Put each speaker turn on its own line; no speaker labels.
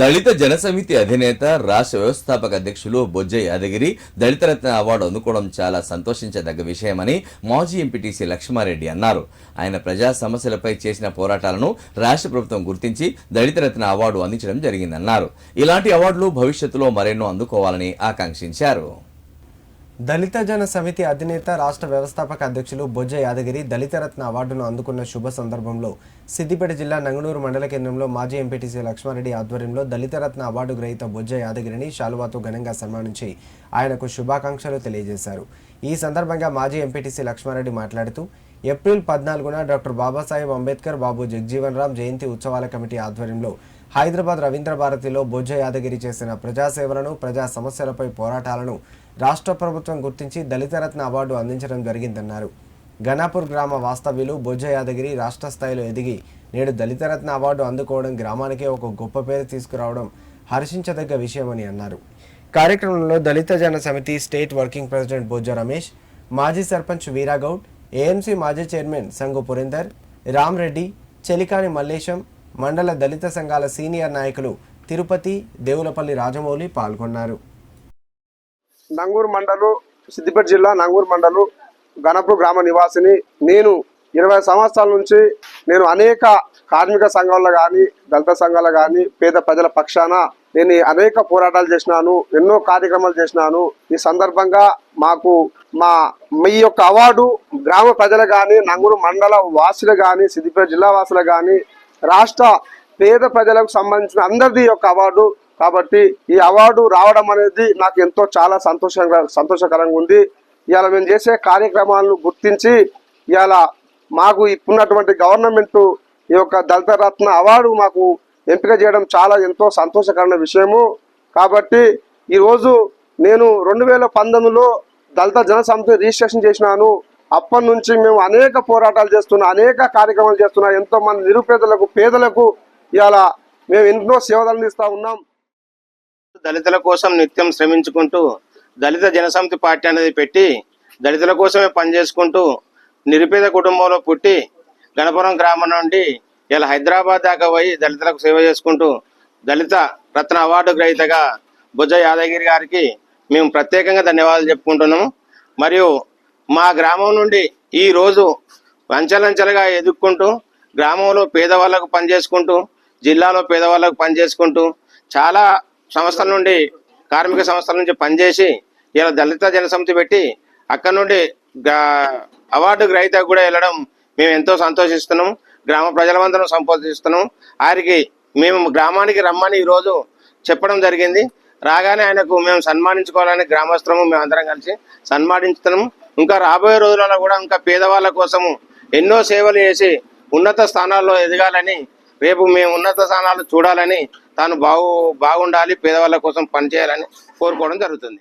దళిత జనసమితి అధినేత రాష్ట్ర వ్యవస్థాపక అధ్యక్షులు బొజ్జ యాదగిరి దళిత రత్న అవార్డు అందుకోవడం చాలా సంతోషించదగ్గ విషయమని మాజీ ఎంపీటీసీ లక్ష్మారెడ్డి అన్నారు. ఆయన ప్రజా సమస్యలపై చేసిన పోరాటాలను రాష్ట్ర ప్రభుత్వం గుర్తించి దళిత రత్న అవార్డు అందించడం జరిగిందన్నారు. ఇలాంటి అవార్డులు భవిష్యత్తులో మరెన్నో అందుకోవాలని ఆకాంక్షించారు.
దళిత జన సమితి అధినేత రాష్ట్ర వ్యవస్థాపక అధ్యక్షులు బొజ్జ యాదగిరి దళిత రత్న అవార్డును అందుకున్న శుభ సందర్భంలో సిద్దిపేట జిల్లా నంగనూరు మండల కేంద్రంలో మాజీ ఎంపీటీసీ లక్ష్మారెడ్డి ఆధ్వర్యంలో దళిత రత్న అవార్డు గ్రహీత బొజ్జ యాదగిరిని శాలువాతో ఘనంగా సన్మానించి ఆయనకు శుభాకాంక్షలు తెలియజేశారు. ఈ సందర్భంగా మాజీ ఎంపీటీసీ లక్ష్మారెడ్డి మాట్లాడుతూ ఏప్రిల్ పద్నాలుగున డాక్టర్ బాబాసాహెబ్ అంబేద్కర్ బాబు జగ్జీవన్ రామ్ జయంతి ఉత్సవాల కమిటీ ఆధ్వర్యంలో హైదరాబాద్ రవీంద్ర భారతిలో బొజ్జ యాదగిరి చేసిన ప్రజాసేవలను ప్రజా సమస్యలపై పోరాటాలను రాష్ట్ర ప్రభుత్వం గుర్తించి దళితరత్న అవార్డు అందించడం జరిగిందన్నారు. ఘనాపూర్ గ్రామ వాస్తవ్యులు బొజ్జ యాదగిరి రాష్ట్ర స్థాయిలో ఎదిగి నేడు దళితరత్న అవార్డు అందుకోవడం గ్రామానికే ఒక గొప్ప పేరు తీసుకురావడం హర్షించదగ్గ విషయమని అన్నారు. కార్యక్రమంలో Dalita Jana Samithi state working president Bojja Ramesh మాజీ సర్పంచ్ వీరాగౌడ్ ఏఎంసీ మాజీ చైర్మన్ సంగు పురేందర్ రామ్రెడ్డి చెలికాని మల్లేశం మండల దళిత సంఘాల సీనియర్ నాయకులు తిరుపతి దేవులపల్లి రాజమౌళి పాల్గొన్నారు.
నంగూరు మండలు సిద్దిపేట జిల్లా నంగూరు మండలు గణపూర్ గ్రామ నివాసిని నేను ఇరవై సంవత్సరాల నుంచి నేను అనేక కార్మిక సంఘాల్లో కానీ దళిత సంఘాల్లో కానీ పేద ప్రజల పక్షాన నేను అనేక పోరాటాలు చేసినాను ఎన్నో కార్యక్రమాలు చేసినాను. ఈ సందర్భంగా మాకు మా మీ యొక్క అవార్డు గ్రామ ప్రజలు కానీ నంగూరు మండల వాసులు కానీ సిద్దిపేట జిల్లా వాసులు కానీ రాష్ట్ర పేద ప్రజలకు సంబంధించిన అందరిది యొక్క అవార్డు. కాబట్టి ఈ అవార్డు రావడం అనేది నాకు ఎంతో చాలా సంతోషంగా సంతోషకరంగా ఉంది. ఇవాళ మేము చేసే కార్యక్రమాలను గుర్తించి ఇవాళ మాకు ఇప్పుడున్నటువంటి గవర్నమెంట్ ఈ యొక్క దళిత రత్న అవార్డు మాకు ఎంపిక చేయడం చాలా ఎంతో సంతోషకరమైన విషయము. కాబట్టి ఈరోజు నేను రెండు వేల పంతొమ్మిదిలో దళిత జనసమితి రిజిస్ట్రేషన్ చేసినాను. అప్పటి నుంచి మేము అనేక పోరాటాలు చేస్తున్నాం అనేక కార్యక్రమాలు చేస్తున్నాం ఎంతో మంది నిరుపేదలకు పేదలకు ఇలా మేము ఎన్నో సేవలు అందిస్తా ఉన్నాం.
దళితుల కోసం నిత్యం శ్రమించుకుంటూ దళిత జనసమితి పార్టీ అనేది పెట్టి దళితుల కోసమే పనిచేసుకుంటూ నిరుపేద కుటుంబంలో పుట్టి గణపురం గ్రామం నుండి ఇలా హైదరాబాద్ దాకా పోయి దళితులకు సేవ చేసుకుంటూ దళిత రత్న అవార్డు గ్రహీతగా బుజ్జ యాదగిరి గారికి మేము ప్రత్యేకంగా ధన్యవాదాలు చెప్పుకుంటున్నాము. మరియు మా గ్రామం నుండి ఈరోజు రోజు అంచెలంచెలుగా ఎదుక్కుంటూ గ్రామంలో పేదవాళ్ళకు పనిచేసుకుంటూ జిల్లాలో పేదవాళ్ళకు పనిచేసుకుంటూ చాలా సంస్థల నుండి కార్మిక సంస్థల నుంచి పనిచేసి ఇలా దళిత జనసమితి పెట్టి అక్కడ నుండి అవార్డు గ్రహీత కూడా వెళ్ళడం మేము ఎంతో సంతోషిస్తున్నాం. గ్రామ ప్రజలమందరం సంపోదిస్తున్నాం వారికి మేము గ్రామానికి రమ్మని ఈరోజు చెప్పడం జరిగింది. రాగానే ఆయనకు మేము సన్మానించుకోవాలని గ్రామస్తులము మేము అందరం కలిసి సన్మానించుతున్నాము ఇంకా రాబోయే రోజులలో కూడా ఇంకా పేదవాళ్ళ కోసము ఎన్నో సేవలు చేసి ఉన్నత స్థానాల్లో ఎదగాలని రేపు మేము ఉన్నత స్థానాలు చూడాలని తాను బాగు బాగుండాలి పేదవాళ్ళ కోసం పనిచేయాలని కోరుకోవడం జరుగుతుంది.